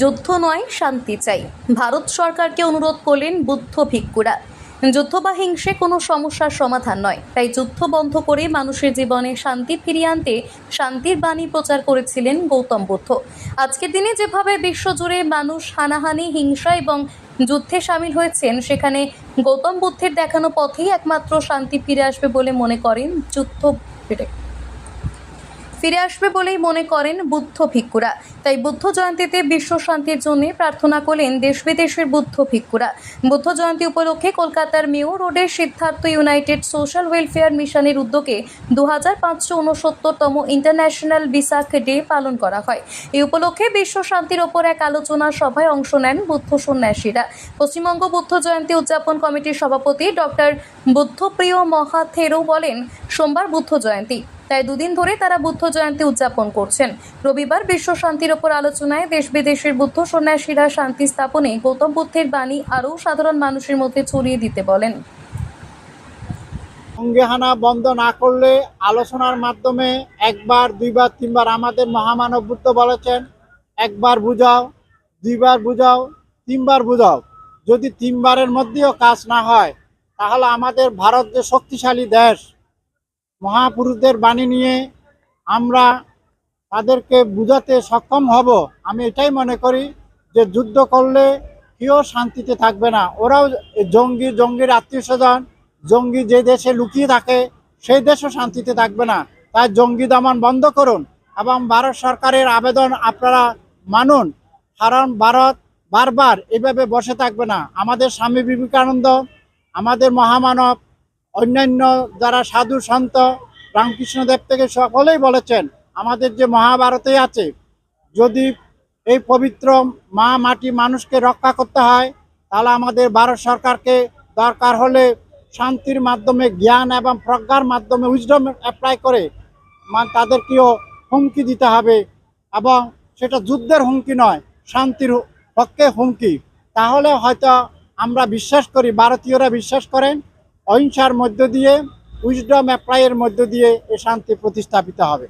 যুদ্ধ নয়, শান্তি চাই। ভারত সরকারকে অনুরোধ করলেন বুদ্ধ ভিক্ষুরা। যুদ্ধ বা হিংসে কোনো সমস্যার সমাধান নয়। তাই যুদ্ধ বন্ধ করে মানুষের জীবনে শান্তি ফিরিয়ে আনতে শান্তির বাণী প্রচার করেছিলেন গৌতম বুদ্ধ। আজকের দিনে যেভাবে বিশ্বজুড়ে মানুষ হানাহানি, হিংসা এবং যুদ্ধে সামিল হয়েছেন, সেখানে গৌতম বুদ্ধের দেখানো পথেই একমাত্র শান্তি ফিরে আসবে বলে মনে করেন যুদ্ধ ফিরে আসবে বলেই মনে করেন বুদ্ধ ভিক্ষুরা। তাই বুদ্ধ জয়ন্তীতে বিশ্ব শান্তির জন্য প্রার্থনা করলেন দেশ বিদেশের বুদ্ধ ভিক্ষুরা। বুদ্ধ জয়ন্তী উপলক্ষে কলকাতার মেয়ো রোডের সিদ্ধার্থ ইউনাইটেড সোশ্যাল ওয়েলফেয়ার মিশনের উদ্যোগে দু হাজার উনসত্তরতম ইন্টারন্যাশনাল বিসাক ডে পালন করা হয়। এই উপলক্ষে বিশ্ব শান্তির ওপর এক আলোচনা সভায় অংশ নেন বুদ্ধ সন্ন্যাসীরা। পশ্চিমবঙ্গ বুদ্ধ জয়ন্তী উদযাপন কমিটির সভাপতি ডক্টর বুদ্ধপ্রিয় মহাথেরো বলেন, সোমবার বুদ্ধ জয়ন্তী। তাই দুদিন ধরে তারা বুদ্ধ জয়ন্তী উদযাপন করছেন। রবিবার বিশ্ব শান্তির ওপর আলোচনায় দেশ বিদেশের বুদ্ধ সন্ন্যাসীরা শান্তি স্থাপনে গৌতম বুদ্ধের বাণী আরও সাধারণ মানুষের মধ্যে ছড়িয়ে দিতে বলেন। সঙ্গেহানা বন্ধ না করলে আলোচনার মাধ্যমে একবার, দুইবার, তিনবার আমাদের মহামানব বুদ্ধ বলেছেন, একবার বুঝাও, দুইবার বুঝাও, তিনবার বুঝাও। যদি তিনবারের মধ্যেও কাজ না হয়, তাহলে আমাদের ভারত যে শক্তিশালী দেশ মহাপুরুষদের বাণী নিয়ে আমরা তাদেরকে বুঝাতে সক্ষম হব। আমি এটাই মনে করি যে যুদ্ধ করলে কেউ শান্তিতে থাকবে না। ওরাও জঙ্গি, জঙ্গির আত্মীয় স্বজন জঙ্গি যে দেশে লুকিয়ে থাকে, সেই দেশও শান্তিতে থাকবে না। তাই জঙ্গি দমন বন্ধ করুন এবং ভারত সরকারের আবেদন আপনারা মানুন। কারণ ভারত বারবার এভাবে বসে থাকবে না। আমাদের স্বামী বিবেকানন্দ, আমাদের মহামানব অন্যান্য যারা সাধু সন্ত রামকৃষ্ণদেব থেকে সকলেই বলেছেন, আমাদের যে মহাভারতে আছে, যদি এই পবিত্র মা মাটি মানুষকে রক্ষা করতে হয়, তাহলে আমাদের ভারত সরকারকে দরকার হলে শান্তির মাধ্যমে, জ্ঞান এবং প্রজ্ঞার মাধ্যমে উইজডম অ্যাপ্লাই করে তাদেরকেও হুমকি দিতে হবে এবং সেটা যুদ্ধের হুমকি নয়, শান্তির পক্ষে হুমকি। তাহলে হয়তো আমরা বিশ্বাস করি, ভারতীয়রা বিশ্বাস করেন অহিংসার মধ্য দিয়ে উইজডম অ্যাপ্লাইয়ের মধ্য দিয়ে এ শান্তি প্রতিস্থাপিত হবে।